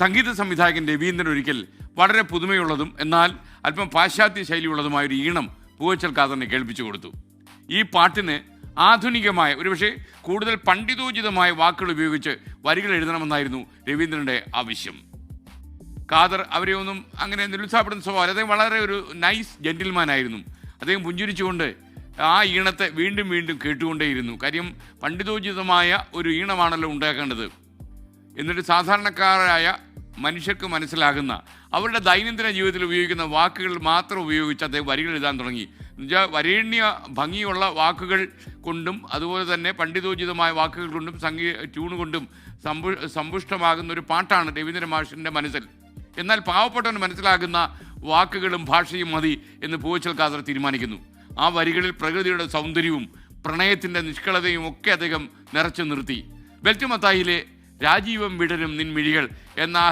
സംഗീത സംവിധായകൻ രവീന്ദ്രൻ ഒരിക്കൽ വളരെ പുതുമയുള്ളതും എന്നാൽ അല്പം പാശ്ചാത്യ ശൈലിയുള്ളതുമായ ഒരു ഈണം പൂവച്ചൽ കാദറിനെ കേൾപ്പിച്ചു കൊടുത്തു. ഈ പാട്ടിന് ആധുനികമായ ഒരുപക്ഷെ കൂടുതൽ പണ്ഡിതോചിതമായ വാക്കുകൾ ഉപയോഗിച്ച് വരികൾ എഴുതണമെന്നായിരുന്നു രവീന്ദ്രന്റെ ആവശ്യം. കാദർ അവരെ ഒന്നും അങ്ങനെ നിരുത്സാഹപ്പെടുന്ന സ്വഭാവം അദ്ദേഹം വളരെ ഒരു നൈസ് ജെന്റിൽമാൻ ആയിരുന്നു. അദ്ദേഹം പുഞ്ചിരിച്ചുകൊണ്ട് ആ ഈണത്തെ വീണ്ടും വീണ്ടും കേട്ടുകൊണ്ടേയിരുന്നു. കാര്യം പണ്ഡിതോചിതമായ ഒരു ഈണമാണല്ലോ ഉണ്ടാക്കേണ്ടത്. എന്നിട്ട് സാധാരണക്കാരായ മനുഷ്യർക്ക് മനസ്സിലാകുന്ന അവരുടെ ദൈനംദിന ജീവിതത്തിൽ ഉപയോഗിക്കുന്ന വാക്കുകൾ മാത്രം ഉപയോഗിച്ച് അദ്ദേഹം വരികൾ എഴുതാൻ തുടങ്ങി. എന്നുവെച്ചാൽ വരേണ്യ ഭംഗിയുള്ള വാക്കുകൾ കൊണ്ടും അതുപോലെ തന്നെ പണ്ഡിതോചിതമായ വാക്കുകൾ കൊണ്ടും സംഗീ ട്യൂൺ കൊണ്ടും സമ്പു സമ്പുഷ്ടമാകുന്ന ഒരു പാട്ടാണ് രവീന്ദ്ര മാഷിന്റെ മനസ്സിൽ. എന്നാൽ പാവപ്പെട്ടവന് മനസ്സിലാകുന്ന വാക്കുകളും ഭാഷയും മതി എന്ന് പൂവച്ചൽ ഖാദർ തീരുമാനിക്കുന്നു. ആ വരികളിൽ പ്രകൃതിയുടെ സൗന്ദര്യവും പ്രണയത്തിന്റെ നിഷ്കളതയും ഒക്കെ അദ്ദേഹം നിറച്ചു നിർത്തി. ബെൽറ്റ് മത്തായിലെ രാജീവം വിടരും നിൻ മിഴികൾ എന്ന